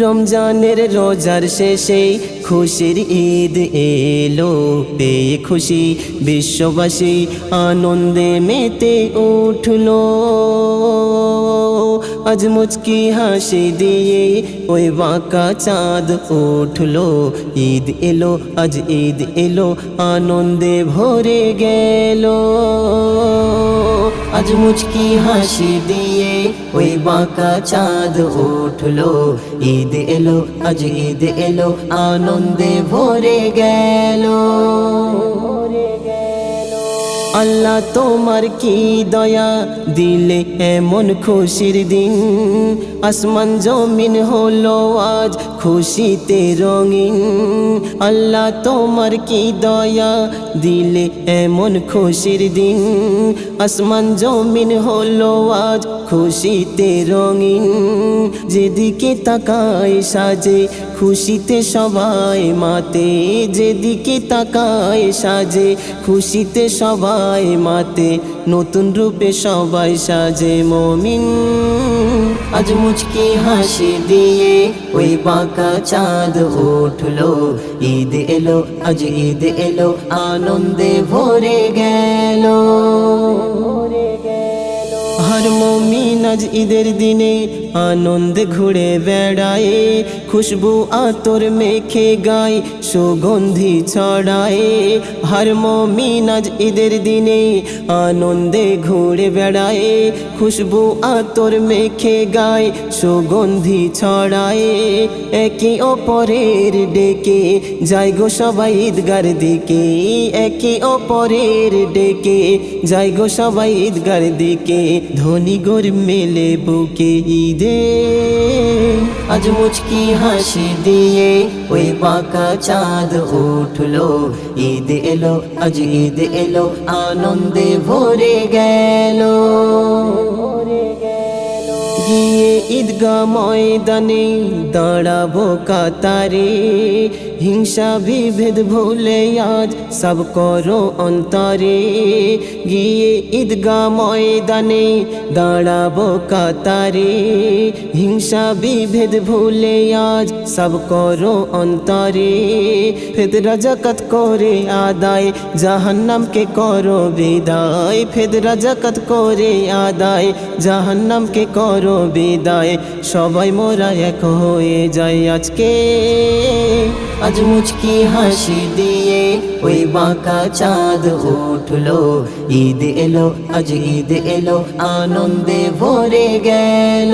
রমজানের রোজার শেষে খুশির ঈদ এলো। পেয়ে খুশি বিশ্ববাসী, আনন্দে মেতে উঠল। আজ মুচকি হাসি দিয়ে ওই বাঁকা চাঁদ উঠল। ঈদ এলো, আজ ঈদ এলো, আনন্দে ভরে গেল। আজ মুচকি হাসি দিয়ে ওই বাঁকা চাঁদ উঠল। ঈদ এলো, আজ ঈদ এলো, আনন্দে ভরে গেল। আল্লাহ তোমার কি দয়া? দিলে এমন খুশির দিন। আসমান জমিন হলো আজ খুশিতে রঙিন। আল্লাহ তোমার কি দয়া? দিলে এমন খুশির দিন। আসমান জমিন হলো আজ খুশিতে রঙিন। যেদিকে তাকায় সাজে খুশিতে সবাই মাতে, যেদিকে তাকায় সাজে। খুশিতে সবাই মাতে, নতুন রূপে সবাই সাজে। মমিন, আজ মুচকি হাসি দিয়ে ওই বাঁকা চাঁদ উঠল। ঈদ এলো, আজ ঈদ এলো, আনন্দে ভরে গেল। হর মমিন আজ ঈদের দিনে আনন্দে ঘুরে বেড়ায়, খুশবু আতর মেখে গায়, সুগন্ধি ছড়ায়। হর মমিন আজ ঈদের দিনে আনন্দে ঘুরে বেড়ায়, খুশবু আতর মেখে গায়, সুগন্ধি ছড়ায়। একে অপরের ডেকে যাই গো সবাই ঈদগার দিকে। একে অপরের ডেকে যাই গো সবাই ঈদগার দিকে। ধনী গোর মেলে বুকে ঈদে। আজ মুচকি হাসি দিয়ে ওই বাঁকা চাঁদ উঠল। ঈদ এলো, আজ ঈদ এলো, আনন্দে ভরে গেল। ঈদগা ময়দানে দাঁড়াবো কাতারে। হিংসা বিভেদ ভুলে আজ সব করো অন্তরে। গিয়ে ঈদগা ময়দানে দাঁড়াবো কাতারে। হিংসা বিভেদ ভুলে আজ সব করো অন্তরে ফেদরা জাকাত করে আদায়, জাহান্নামকে করো বিদায় ফেদরা জাকাত করে আদায়, জাহান্নামকে করো বিদায়, সবাই মোরা এক হয়ে যায় আজকে। আজ মুচকি হাসি দিয়ে ওই বাঁকা চাঁদ উঠল, ঈদ এলো, আজ ঈদ এলো, আনন্দে ভরে গেল।